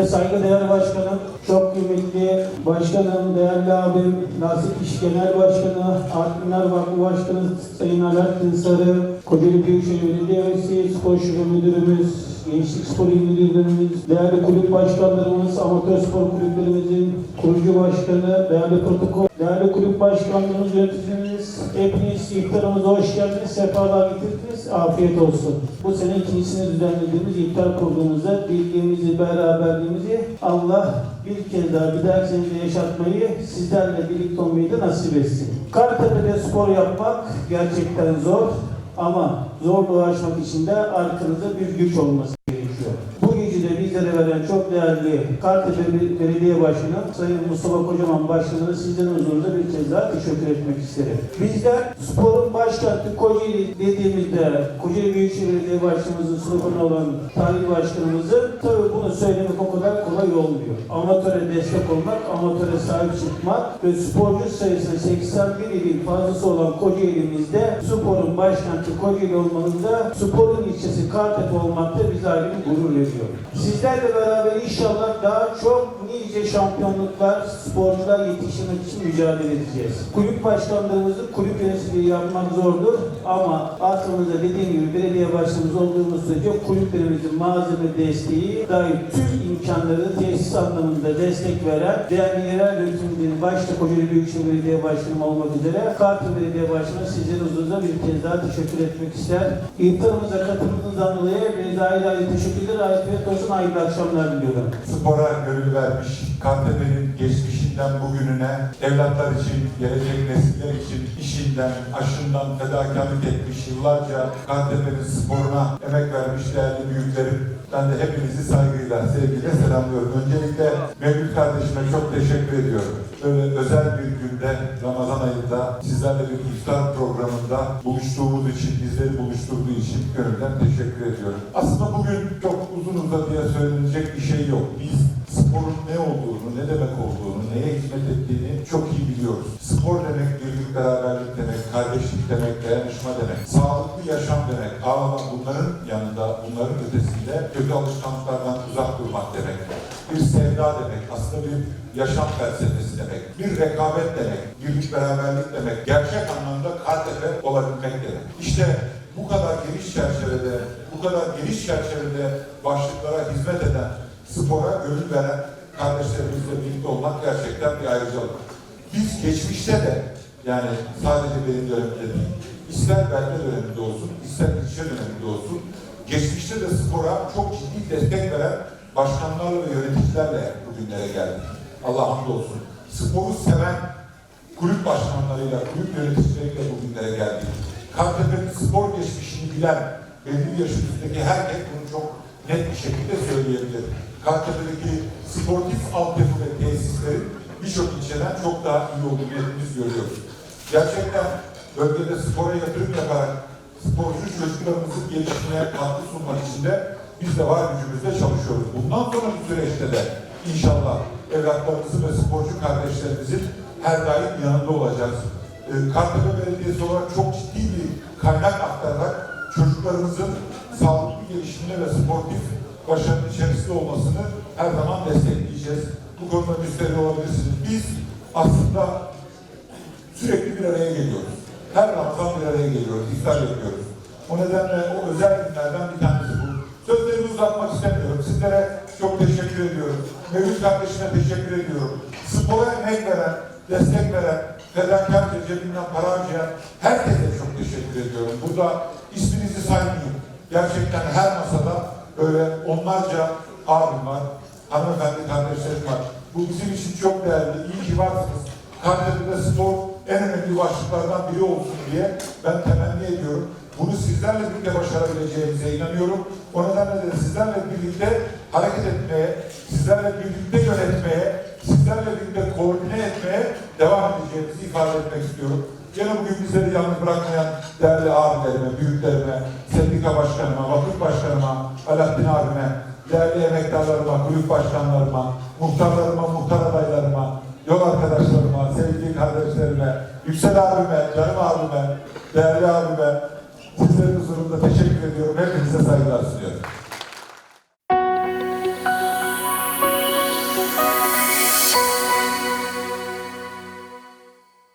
saygıdeğer başkanım, çok kıymetli başkanım, değerli abim, Nasip İş Genel Başkanı, Artvinler Vakfı Başkanı Sayın Alaaddin Sarı, Kocaeli Büyükşehir Belediyesi, Spor Şube Müdürümüz, Gençlik Spor İl Müdürümüz, değerli kulüp başkanlarımız, amatör spor kulüplerimizin kurucu başkanı, değerli protokol, değerli kulüp başkanlarımız, yöneticimiz, hepiniz iftarımıza hoş geldiniz, sefalar getirdiniz, afiyet olsun. Bu sene ikincisini düzenlediğimiz iftar kurduğumuzda bildiğimizi, beraberliğimizi Allah bir kez daha bir dahaki senede yaşatmayı sizlerle birlikte olmayı da nasip etsin. Kartepe'de spor yapmak gerçekten zor ama zorluğu aşmak için de arkanızda bir güç olması gerekiyor. Bu gecede bizlere veren değerli Kartepe Belediye Başkanı Sayın Mustafa Kocaman Başkanı'na sizlerin huzurunda bir kez daha teşekkür etmek isterim. Bizler sporun başkenti Kocaeli dediğimizde Kocaeli Büyükşehir Belediye Başkanımızın sloganı olan Tahir Başkanımızın tabii bunu söylemek o kadar kolay olmuyor. Amatöre destek olmak, amatöre sahip çıkmak ve sporcu sayısı 81 ilin fazlası olan Kocaeli'mizde sporun başkenti Kocaeli olmanında sporun ilçesi Kartepe olmakta bize ayrı gurur veriyor. Sizlerle beraber inşallah daha çok nice şampiyonluklar, sporcular yetiştirmek için mücadele edeceğiz. Kulüp başkanlarımızı kulüp yöneticiliği yapmak zordur ama arkamızda dediğim gibi belediye başkanımız olduğumuz sürece kulüplerimizin malzeme desteği dair tüm imkanları tesis anlamında destek veren değerli yerel yönetimlerin başta Kocaeli Büyükşehir Belediye Başkanım olmak üzere Kartal Belediye Başkanı sizlerin huzurunda bir kez daha teşekkür etmek ister. İftarımıza katıldığınızdan dolayı bir daha ayrı teşekkürler. Afiyet olsun. Hayırlı akşamlar diliyorum. spora gönül vermiş, Kartepe'nin geçmişinden bugününe, evlatlar için, gelecek nesiller için işinden, aşından fedakarlık etmiş, yıllarca Kartepe'nin sporuna emek vermiş değerli büyüklerim. Ben de hepinizi saygıyla, sevgiyle selamlıyorum. Öncelikle Mevlüt kardeşime çok teşekkür ediyorum. Böyle özel bir günde, Ramazan ayında sizlerle bir iftar programında buluştuğumuz için, bizleri buluşturduğu için gönülden teşekkür ediyorum. Aslında bugün çok uzun uzadıya söylenecek bir şey yok. Biz sporun ne olduğunu, ne demek olduğunu, neye hizmet ettiğini çok iyi biliyoruz. Spor demek birlik, beraberlik demek, kardeşlik demek, dayanışma demek, sağlıklı yaşam demek. Ama bunların yanında, bunların ötesinde kötü alışkanlıklardan uzak durmak demek. Bir sevda demek, aslında bir yaşam felsefesi demek, bir rekabet demek, birlik, beraberlik demek, gerçek anlamda Kartepe olabilmek demek. İşte bu kadar geniş çerçevede, bu kadar geniş çerçevede başlıklara hizmet eden spora gönül veren kardeşlerimizle birlikte olmak gerçekten bir ayrıcalık. Biz geçmişte de yani sadece benim dönemimde değil, ister belde döneminde olsun, ister ilçe döneminde olsun, geçmişte de spora çok ciddi destek veren başkanlarla ve yöneticilerle bugünlere geldik. Allah hamdolsun. Sporu seven kulüp başkanlarıyla, kulüp yöneticileriyle bugünlere geldik. Kartepe'nin spor geçmişini bilen belli yaşın üstündeki herkes bunu çok net bir şekilde söyleyebilir. Kartepe'deki sportif altyapı ve tesislerin birçok ilçeden çok daha iyi olduğunu hepimiz görüyoruz. Gerçekten bölgede spora yatırım yaparak sporcu çocuklarımızın gelişimine katkı sunmak için de biz de var gücümüzle çalışıyoruz. Bundan sonraki süreçte de inşallah evlatlarımızın ve sporcu kardeşlerimizin her daim yanında olacağız. Ee, Kartepe Belediyesi olarak çok ciddi bir kaynak aktararak çocuklarımızın sağlıklı gelişimine ve sportif başarının içerisinde olmasını her zaman destekleyeceğiz. Bu konuda müsterih olabilirsiniz. Biz aslında sürekli bir araya geliyoruz. Her Ramazan bir araya geliyoruz, iftar yapıyoruz. O nedenle o özel günlerden bir tanesi bu. Sözlerimi uzatmak istemiyorum. Sizlere çok teşekkür ediyorum. Mevlüt kardeşime teşekkür ediyorum. Spora emek veren, destek veren, fedakarca cebinden para harcayan herkese çok teşekkür ediyorum. Burada isminizi saymayayım. Gerçekten her masada böyle onlarca abim var, hanımefendi kardeşlerim var. Bu bizim için çok değerli. İyi ki varsınız. Kardeşimde spor en önemli başlıklardan biri olsun diye ben temenni ediyorum. Bunu sizlerle birlikte başarabileceğimize inanıyorum. O nedenle de sizlerle birlikte hareket etmeye, sizlerle birlikte yönetmeye, sizlerle birlikte koordine etmeye devam edeceğimizi ifade etmek istiyorum. Gene bugün bizleri yalnız bırakmayan değerli abilerime, büyüklerime, sendika başkanıma, vakıf başkanıma, Alaaddin abime, değerli emektarlarıma, kulüp başkanlarıma, muhtarlarıma, muhtar adaylarıma, yol arkadaşlarıma, sevgili kardeşlerime, Yüksel abime, canım abime, değerli abime, sizlerin huzurunda teşekkür ediyorum. Hepinize saygılar sunuyorum.